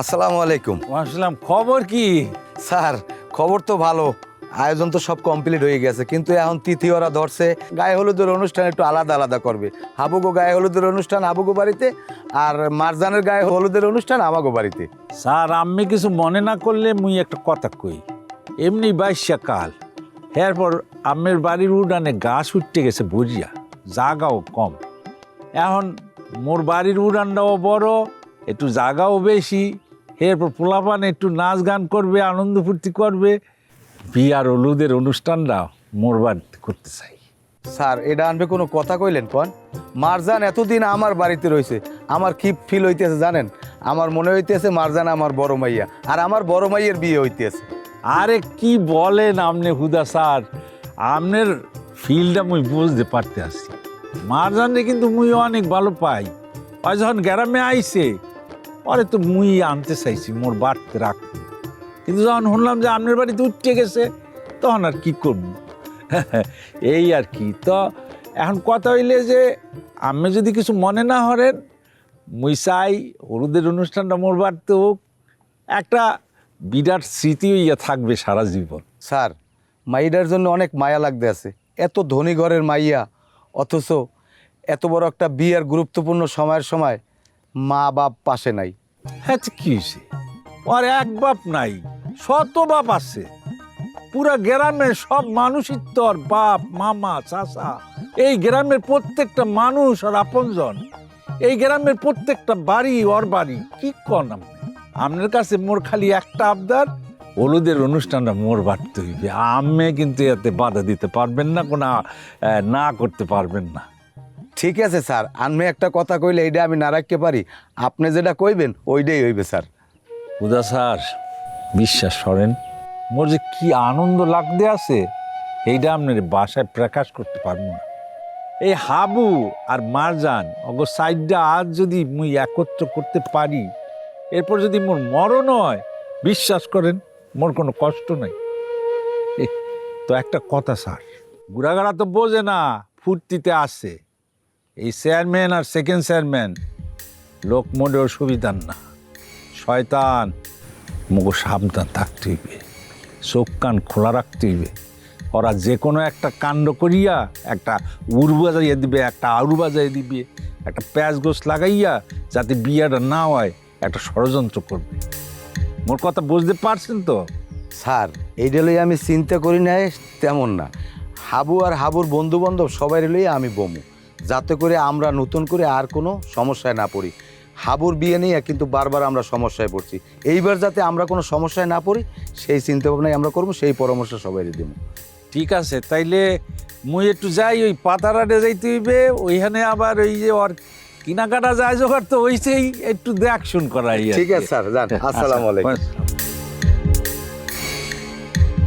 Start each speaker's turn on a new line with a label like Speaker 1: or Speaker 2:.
Speaker 1: আসসালামু আলাইকুম।
Speaker 2: আসলাম খবর কি?
Speaker 1: স্যার খবর তো ভালো। আয়োজন তো সব কমপ্লিট হয়ে গেছে কিন্তু এখন তিথি ওরা ধরছে। গায়ে হলুদের অনুষ্ঠান একটু আলাদা আলাদা করবে। হাবুগো গায়ে হলুদের অনুষ্ঠান হাবুগো বাড়িতে আর মারজানের গায়ে হলুদের অনুষ্ঠান আমাগো বাড়িতে।
Speaker 2: স্যার আমি কিছু মনে না করলে মুই একটা কথা কই। এমনি বাইশা কাল। এরপর আমের বাড়ির উড়ানে গাছ উঠতে গেছে বুঝিয়া জাগাও কম। এখন মোর বাড়ির উড়ানটাও বড় একটু জাগাও বেশি। এরপর পোলাপান একটু নাচ গান করবে আনন্দ ফুর্তি করবে। বিয়ার হলুদের অনুষ্ঠানটা মোর বাড়িতে করতে চাই।
Speaker 1: স্যার এটা আনবে কোনো কথা কইলেন কন মারজান এতদিন আমার বাড়িতে রয়েছে আমার কি ফিল হইতেছে জানেন? আমার মনে হইতেছে মারজান আমার বড় মাইয়া আর আমার বড় মাইয়ের বিয়ে হইতেছে।
Speaker 2: আরে কি বলেন আপনি হুদা স্যার? আপনার ফিলটা মুই বুঝতে পারতে আসছি। মারজানে কিন্তু মুই অনেক ভালো পাই। যখন গ্রামে আইছে পরে তো মুই আনতে চাইছি, মোর বাড়তে রাখতে। কিন্তু যখন শুনলাম যে আপনার বাড়িতে উঠতে গেছে, তখন আর কি করব? এই আর কি। তো এখন কথা হইলে যে আমি যদি কিছু মনে না হরেন মুই চাই হলুদের অনুষ্ঠানটা মোর বাড়তে হোক। একটা বিরাট স্মৃতি হইয়া থাকবে সারা জীবন।
Speaker 1: স্যার মাইয়ার জন্য অনেক মায়া লাগতে আছে। এত ধনী ঘরের মাইয়া, অথচ এত বড় একটা বিয়ের গুরুত্বপূর্ণ সময়ের সময় মা বাপ পাশে নাই।
Speaker 2: হ্যাঁ আর এক বাপ নাই, শত বাপ আছে। পুরা গ্রামে সব মানুষই তো আর বাপ, মামা, চাচা। এই গ্রামের প্রত্যেকটা মানুষ আর আপনজন। এই গ্রামের প্রত্যেকটা বাড়ি ওর বাড়ি, কি কন আপনি? আপনার কাছে মোর খালি একটা আবদার, হলুদের অনুষ্ঠানটা মোর বাড়তে হইবে। আমি কিন্তু এতে বাধা দিতে পারবেন না, কোনো না করতে পারবেন না।
Speaker 1: ঠিক আছে, স্যার। আমি একটা কথা কইলে এইটা আমি না রাখতে পারি। আপনি যেটা কইবেন ওইটাই হইবে, স্যার।
Speaker 2: উদা স্যার, বিশ্বাস করেন, মোর যে কি আনন্দ লাগতে আছে এইটা আপনার বাসায় প্রকাশ করতে পারব না। এই হাবু আর মারজান অগ সাইডটা আজ যদি মুই একত্র করতে পারি, এরপর যদি মোর মরণ হয়, বিশ্বাস করেন, মোর কোনো কষ্ট নাই। তো একটা কথা, স্যার, গুড়াগাড়া তো বোঝে না, ফুর্তিতে আসে এই চেয়ারম্যান আর সেকেন্ড চেয়ারম্যান লোক মোটেও সুবিধার না। শয়তান, মুগো সাবধান থাকতে হইবে। চোখ কান খোলা রাখতে হইবে। ওরা যে কোনো একটা কাণ্ড করিয়া, একটা উড় বাজাইয়া দিবে, একটা আউড় বাজাইয়া দিবে, একটা প্যাঁচ গোস লাগাইয়া যাতে বিয়াটা না হয়, একটা ষড়যন্ত্র করবে। মোর কথা বুঝতে পারছেন তো?
Speaker 1: স্যার, এইটা লই আমি চিন্তা করি নাই, তেমন না। হাবু আর হাবুর বন্ধু বান্ধব সবাই লই আমি বমু। যাতে করে আমরা নতুন করে আর কোনো সমস্যায় না পড়ি। হাবুর বিয়ে নিয়ে কিন্তু বারবার আমরা সমস্যায় পড়ছি। এইবার যাতে আমরা কোনো সমস্যায় না পড়ি সেই চিন্তা ভাবনাই আমরা করব সেই পরামর্শ সবাই দেবো।
Speaker 2: ঠিক আছে তাইলে মুই একটু যাই ওই পাতারাটে যাইতে হইবে ওইখানে আবার ওই যে ওর কিনাকাটা যায় জোগাড় তো ওইসেই একটু দেখ শুন করাই
Speaker 1: ঠিক আছে স্যার যান। আসসালামু আলাইকুম।
Speaker 2: আচ্ছা,